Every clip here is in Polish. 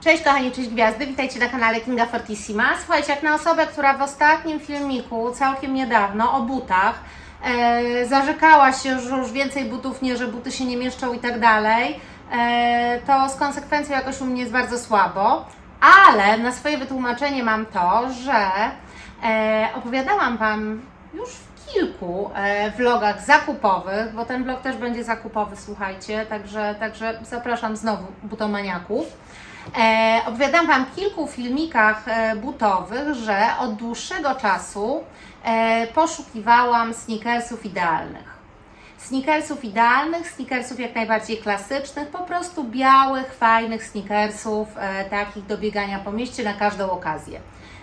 Cześć kochani, cześć gwiazdy, witajcie na kanale Kinga Fortissima. Słuchajcie, jak na osobę, która w ostatnim filmiku, całkiem niedawno, o butach, e, zarzekała się, że już więcej butów nie, że buty się nie mieszczą i tak dalej, e, to z konsekwencją jakoś u mnie jest bardzo słabo, ale na swoje wytłumaczenie mam to, że e, opowiadałam Wam już w kilku e, vlogach zakupowych, bo ten vlog też będzie zakupowy, słuchajcie, także, także zapraszam znowu butomaniaków. E, opowiadam Wam w kilku filmikach e, butowych, że od dłuższego czasu e, poszukiwałam sneakersów idealnych. Sneakersów idealnych, sneakersów jak najbardziej klasycznych, po prostu białych, fajnych sneakersów, e, takich do biegania po mieście na każdą okazję.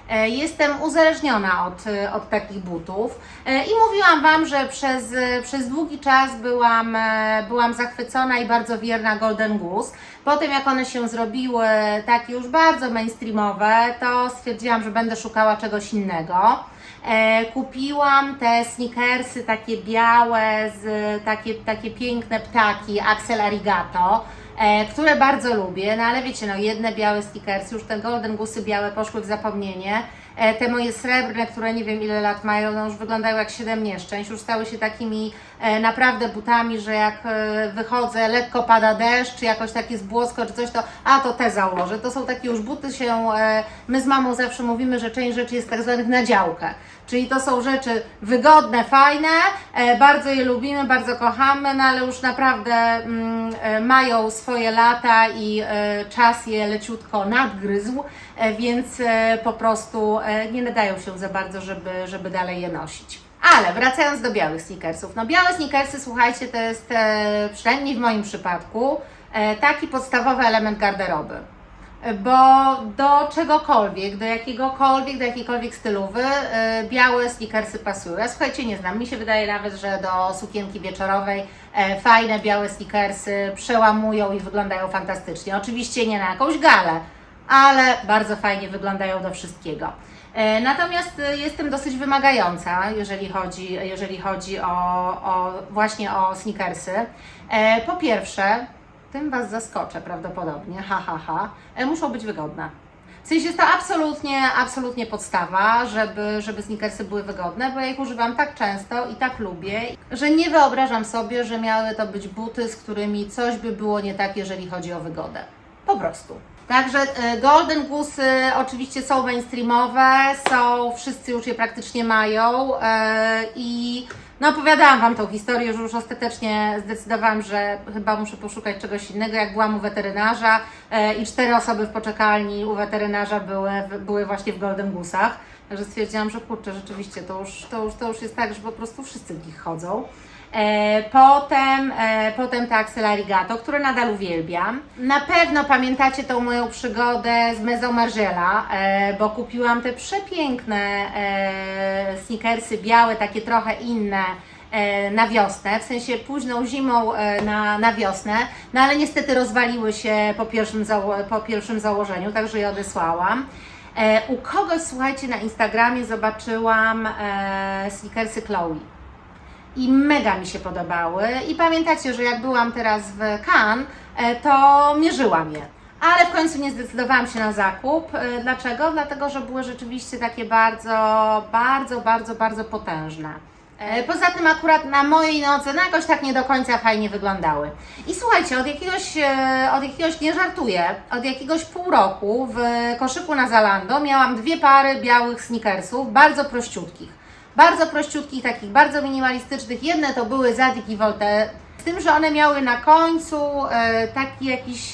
E, Jestem uzależniona od, e, od takich butów i mówiłam Wam, że przez, przez długi czas byłam, byłam zachwycona i bardzo wierna Golden Goose. Potem jak one się zrobiły takie już bardzo mainstreamowe, to stwierdziłam, że będę szukała czegoś innego. E, kupiłam te sneakersy takie białe, z, takie, takie piękne ptaki, Axel Arigato, e, które bardzo lubię, no ale wiecie, no jedne białe sneakersy, już te Golden Goosey białe poszły w zapomnienie. E, te moje srebrne, które nie wiem ile lat mają, no już wyglądają jak siedem nieszczęść, już stały się takimi e, naprawdę butami, że jak e, wychodzę, lekko pada deszcz, czy jakoś takie zbłosko, czy coś, to a to te założę. To są takie już buty się, my z mamą zawsze mówimy, że część rzeczy jest tak zwanych na działkę. Czyli to są rzeczy wygodne, fajne, bardzo je lubimy, bardzo kochamy, no ale już naprawdę mm, mają swoje lata i czas je leciutko nadgryzł, więc e, po prostu e, nie nadają się za bardzo, żeby, żeby dalej je nosić. Ale wracając do białych sneakersów. No białe sneakersy, słuchajcie, to jest e, przynajmniej w moim przypadku e, taki podstawowy element garderoby bo do czegokolwiek, do jakiegokolwiek, do jakiejkolwiek stylowy e, białe sneakersy pasują. Ja słuchajcie, nie znam, mi się wydaje nawet, że do sukienki wieczorowej e, fajne białe sneakersy przełamują i wyglądają fantastycznie. Oczywiście nie na jakąś galę, ale bardzo fajnie wyglądają do wszystkiego. E, Natomiast e, jestem dosyć wymagająca, jeżeli chodzi, jeżeli chodzi o, o właśnie o sneakersy. E, Po pierwsze, tym Was zaskoczę prawdopodobnie, ha, ha, ha, muszą być wygodne. W sensie jest to absolutnie, absolutnie podstawa, żeby, żeby sneakersy były wygodne, bo ja ich używam tak często i tak lubię, że nie wyobrażam sobie, że miały to być buty, z którymi coś by było nie tak, jeżeli chodzi o wygodę. Po prostu. Także e, Golden Goose oczywiście są mainstreamowe, są, wszyscy już je praktycznie mają e, i no opowiadałam Wam tą historię, że już ostatecznie zdecydowałam, że chyba muszę poszukać czegoś innego, jak byłam u weterynarza e, i cztery osoby w poczekalni u weterynarza były, były właśnie w Golden Goose'ach. Także stwierdziłam, że kurczę, rzeczywiście to już, to, już, to już jest tak, że po prostu wszyscy w nich chodzą. E, Potem, e, potem te Axel Arigato, które nadal uwielbiam. Na pewno pamiętacie tą moją przygodę z Margiela, e, bo kupiłam te przepiękne e, sneakersy białe, takie trochę inne e, na wiosnę, w sensie późną zimą e, na, na wiosnę, no ale niestety rozwaliły się po pierwszym, zało- po pierwszym założeniu, także je odesłałam. E, U kogoś, słuchajcie, na Instagramie zobaczyłam e, sneakersy Chloe i mega mi się podobały. I pamiętacie, że jak byłam teraz w Cannes, e, to mierzyłam je. Ale w końcu nie zdecydowałam się na zakup. E, Dlaczego? Dlatego, że były rzeczywiście takie bardzo, bardzo, bardzo, bardzo potężne. E, Poza tym akurat na mojej nodze no jakoś tak nie do końca fajnie wyglądały. I słuchajcie, od jakiegoś, e, od jakiegoś, nie żartuję, od jakiegoś pół roku w koszyku na Zalando miałam dwie pary białych sneakersów, bardzo prościutkich bardzo prościutkich, takich bardzo minimalistycznych. Jedne to były Zadig i Voltaire, z tym, że one miały na końcu e, taki jakiś,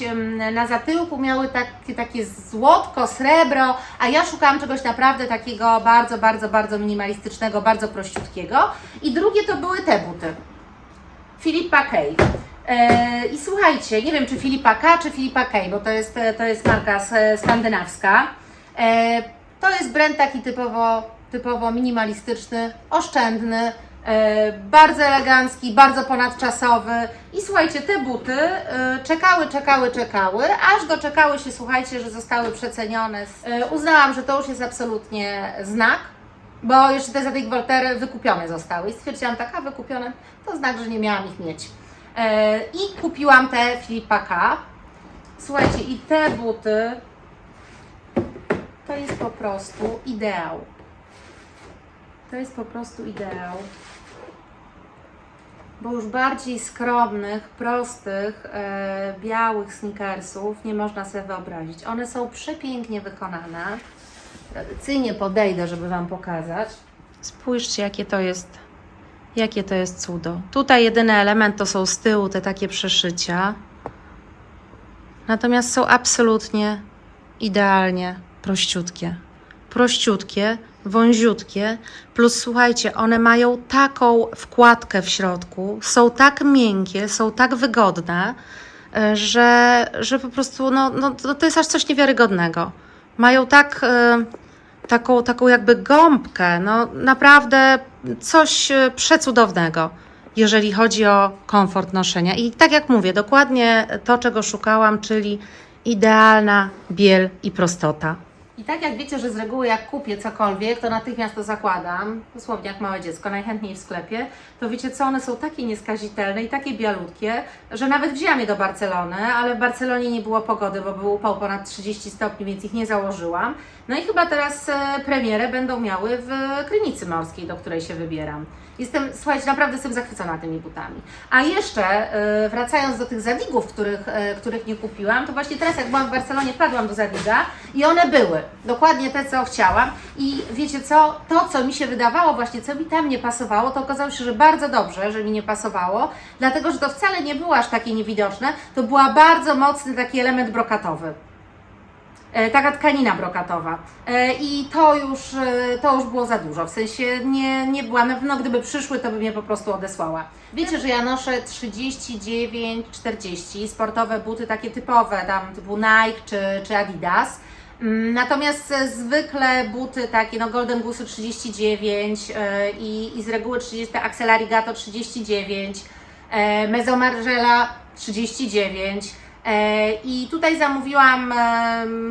na zatyłku miały takie, takie złotko, srebro, a ja szukałam czegoś naprawdę takiego bardzo, bardzo, bardzo minimalistycznego, bardzo prościutkiego. I drugie to były te buty. Philippa K. E, I słuchajcie, nie wiem czy Philippa K czy Philippa K, bo to jest, to jest marka skandynawska. E, to jest brand taki typowo, typowo minimalistyczny, oszczędny, e, bardzo elegancki, bardzo ponadczasowy. I słuchajcie, te buty e, czekały, czekały, czekały, aż doczekały się, słuchajcie, że zostały przecenione. E, uznałam, że to już jest absolutnie znak, bo jeszcze te Zadig Voltaire wykupione zostały. I stwierdziłam, taka wykupione, to znak, że nie miałam ich mieć. E, I kupiłam te Filipa K. Słuchajcie, i te buty to jest po prostu ideał. To jest po prostu ideał. Bo już bardziej skromnych, prostych, e, białych sneakersów nie można sobie wyobrazić. One są przepięknie wykonane. Tradycyjnie podejdę, żeby Wam pokazać. Spójrzcie, jakie to jest, jakie to jest cudo. Tutaj jedyny element to są z tyłu te takie przeszycia. Natomiast są absolutnie idealnie prościutkie. Prościutkie, wąziutkie, plus słuchajcie, one mają taką wkładkę w środku, są tak miękkie, są tak wygodne, e, że, że po prostu no, no, to to jest aż coś niewiarygodnego. Mają tak, e, taką, taką jakby gąbkę, no naprawdę coś e, przecudownego, jeżeli chodzi o komfort noszenia. I tak jak mówię, dokładnie to, czego szukałam, czyli idealna biel i prostota. I tak jak wiecie, że z reguły jak kupię cokolwiek, to natychmiast to zakładam, dosłownie jak małe dziecko, najchętniej w sklepie, to wiecie co, one są takie nieskazitelne i takie bialutkie, że nawet wzięłam je do Barcelony, ale w Barcelonie nie było pogody, bo był upał ponad 30 stopni, więc ich nie założyłam. No i chyba teraz e, premierę będą miały w Krynicy Morskiej, do której się wybieram. Jestem, słuchajcie, naprawdę jestem zachwycona tymi butami. A jeszcze e, wracając do tych zadigów, których, e, których nie kupiłam, to właśnie teraz jak byłam w Barcelonie, wpadłam do zadiga i one były. Dokładnie te, co chciałam. I wiecie co? To, co mi się wydawało właśnie, co mi tam nie pasowało, to okazało się, że bardzo dobrze, że mi nie pasowało, dlatego, że to wcale nie było aż takie niewidoczne, to była bardzo mocny taki element brokatowy. E, taka tkanina brokatowa. E, I to już, e, to już było za dużo. W sensie nie, nie była, na pewno gdyby przyszły, to by mnie po prostu odesłała. Wiecie, że ja noszę 39-40, sportowe buty takie typowe, tam typu Nike czy, czy Adidas. Mm, Natomiast zwykle buty takie, no Golden Goose 39 e, i, i z reguły 30, Axel Arigato 39, e, Mezzo Margiela 39, E, I tutaj zamówiłam,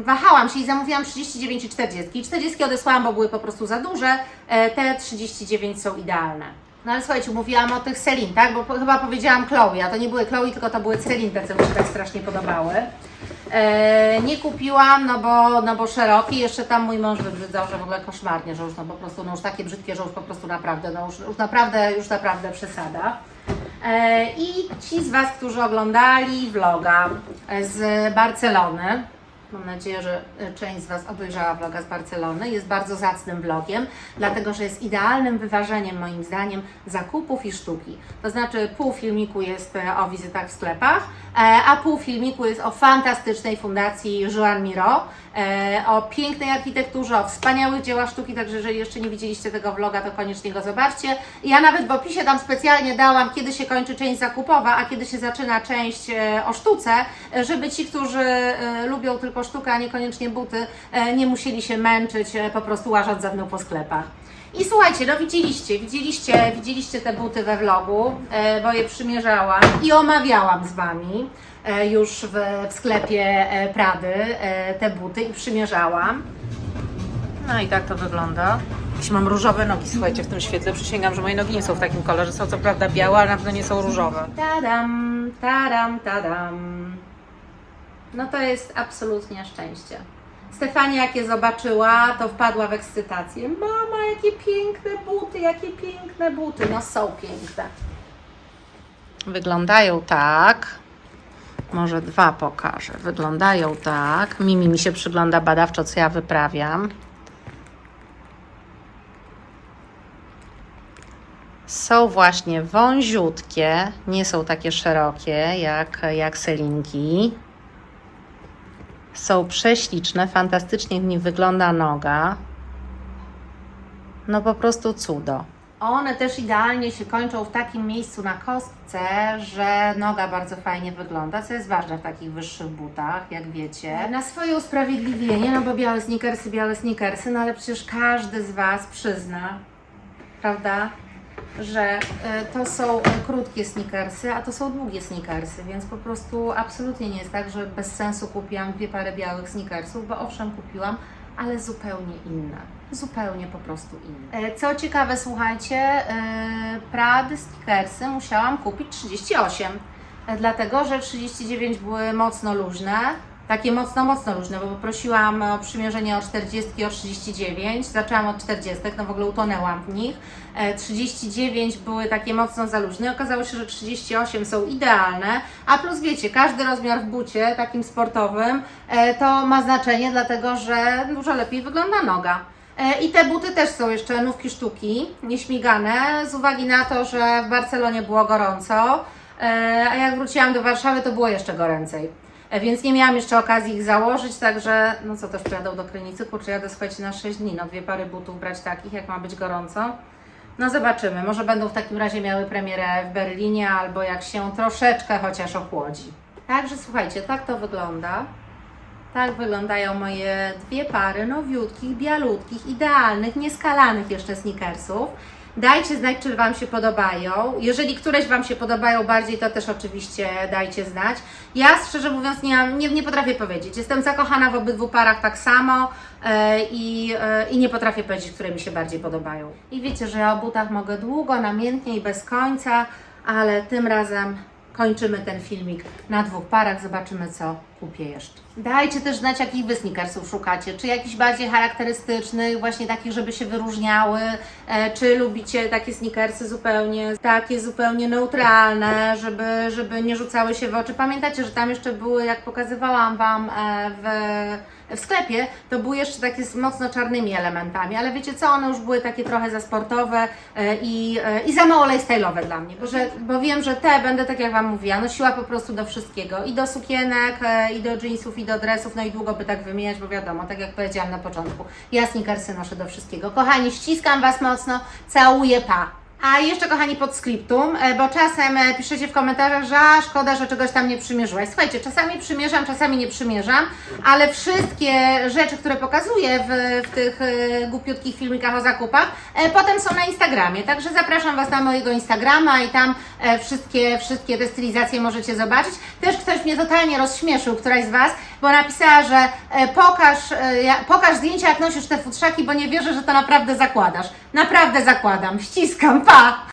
wahałam się i zamówiłam 39 i 40. I 40 odesłałam, bo były po prostu za duże. E, Te 39 są idealne. No ale słuchajcie, mówiłam o tych Celine, tak? Bo chyba powiedziałam Chloe, a to nie były Chloe, tylko to były Celine, te co mi się tak strasznie podobały. E, nie kupiłam, no bo, no bo szeroki, jeszcze tam mój mąż wybrzydzał, że w ogóle koszmarnie, że już no po prostu, no już takie brzydkie, że już po prostu naprawdę, no już, już naprawdę, już naprawdę przesada. E, I ci z Was, którzy oglądali vloga z Barcelony, mam nadzieję, że e, część z Was obejrzała vloga z Barcelony, jest bardzo zacnym vlogiem, dlatego że jest idealnym wyważeniem moim zdaniem zakupów i sztuki. To znaczy pół filmiku jest e, o wizytach w sklepach, e, a pół filmiku jest o fantastycznej fundacji Joan Miro, o pięknej architekturze, o wspaniałych dziełach sztuki, także jeżeli jeszcze nie widzieliście tego vloga, to koniecznie go zobaczcie. Ja nawet w opisie tam specjalnie dałam, kiedy się kończy część zakupowa, a kiedy się zaczyna część o sztuce, żeby ci, którzy lubią tylko sztukę, a niekoniecznie buty, e, nie musieli się męczyć, e, po prostu łażąc ze mną po sklepach. I słuchajcie, no widzieliście, widzieliście, widzieliście te buty we vlogu, e, bo je przymierzałam i omawiałam z Wami już w, w sklepie Prady te buty i przymierzałam. No i tak to wygląda. Jakieś mam różowe nogi, słuchajcie, w tym świetle. Przysięgam, że moje nogi nie są w takim kolorze. Są co prawda białe, ale na pewno nie są różowe. Tadam, tadam, tadam. No to jest absolutnie szczęście. Stefania jak je zobaczyła, to wpadła w ekscytację. Mama, jakie piękne buty, jakie piękne buty. No są piękne. Wyglądają tak. Może dwa pokażę. Wyglądają tak. Mimi mi się przygląda badawczo, co ja wyprawiam. Są właśnie wąziutkie, nie są takie szerokie jak, jak selinki. Są prześliczne, fantastycznie w nich wygląda noga. No po prostu cudo. One też idealnie się kończą w takim miejscu na kostce, że noga bardzo fajnie wygląda, co jest ważne w takich wyższych butach, jak wiecie. Na swoje usprawiedliwienie, no bo białe sneakersy, białe sneakersy, no ale przecież każdy z Was przyzna, prawda, że e, to są e, krótkie sneakersy, a to są długie sneakersy, więc po prostu absolutnie nie jest tak, że bez sensu kupiłam dwie pary białych sneakersów, bo owszem kupiłam, ale zupełnie inne. Zupełnie po prostu inne. E, Co ciekawe, słuchajcie, Prady sneakersy musiałam kupić 38, e, dlatego że 39 były mocno luźne, takie mocno, mocno luźne, bo poprosiłam o przymierzenie o 40, o 39, zaczęłam od 40, no w ogóle utonęłam w nich. E, 39 były takie mocno za okazało się, że 38 są idealne, a plus wiecie, każdy rozmiar w bucie takim sportowym e, to ma znaczenie, dlatego że dużo lepiej wygląda noga. E, I te buty też są jeszcze nówki sztuki, nieśmigane, z uwagi na to, że w Barcelonie było gorąco, e, a jak wróciłam do Warszawy, to było jeszcze goręcej. E, Więc nie miałam jeszcze okazji ich założyć, także no co też pojadą do Krynicy, kurczę, jadę słuchajcie na 6 dni, no dwie pary butów brać takich, jak ma być gorąco. No zobaczymy, może będą w takim razie miały premierę w Berlinie, albo jak się troszeczkę chociaż ochłodzi. Także słuchajcie, tak to wygląda. Tak wyglądają moje dwie pary nowiutkich, bialutkich, idealnych, nieskalanych jeszcze sneakersów. Dajcie znać, czy Wam się podobają. Jeżeli któreś Wam się podobają bardziej, to też oczywiście dajcie znać. Ja szczerze mówiąc nie, nie, nie potrafię powiedzieć. Jestem zakochana w obydwu parach tak samo e, i, e, i nie potrafię powiedzieć, które mi się bardziej podobają. I wiecie, że ja o butach mogę długo, namiętnie i bez końca, ale tym razem kończymy ten filmik na dwóch parach. Zobaczymy, co kupię jeszcze. Dajcie też znać, jakich wy sneakersów szukacie. Czy jakichś bardziej charakterystycznych, właśnie takich, żeby się wyróżniały, e, czy lubicie takie sneakersy zupełnie, takie zupełnie neutralne, żeby, żeby nie rzucały się w oczy. Pamiętacie, że tam jeszcze były, jak pokazywałam Wam e, w, w sklepie, to były jeszcze takie z mocno czarnymi elementami, ale wiecie co, one już były takie trochę za sportowe e, i, e, i za mało lifestyle'owe dla mnie, bo, że, bo wiem, że te będę, tak jak Wam mówiła, nosiła po prostu do wszystkiego, i do sukienek, e, i do jeansów, i do dresów, no i długo by tak wymieniać, bo wiadomo, tak jak powiedziałam na początku, ja sneakersy noszę do wszystkiego. Kochani, ściskam Was mocno, całuję, pa! A jeszcze kochani podscriptum, e, bo czasem e, piszecie w komentarzach, że szkoda, że czegoś tam nie przymierzyłaś. Słuchajcie, czasami przymierzam, czasami nie przymierzam, ale wszystkie rzeczy, które pokazuję w, w tych e, głupiutkich filmikach o zakupach, potem są na Instagramie. Także zapraszam Was na mojego Instagrama i tam wszystkie, wszystkie te stylizacje możecie zobaczyć. Też ktoś mnie totalnie rozśmieszył, któraś z Was, bo napisała, że e, pokaż, e, pokaż zdjęcia, jak nosisz te futrzaki, bo nie wierzę, że to naprawdę zakładasz. Naprawdę zakładam. Ściskam, pa!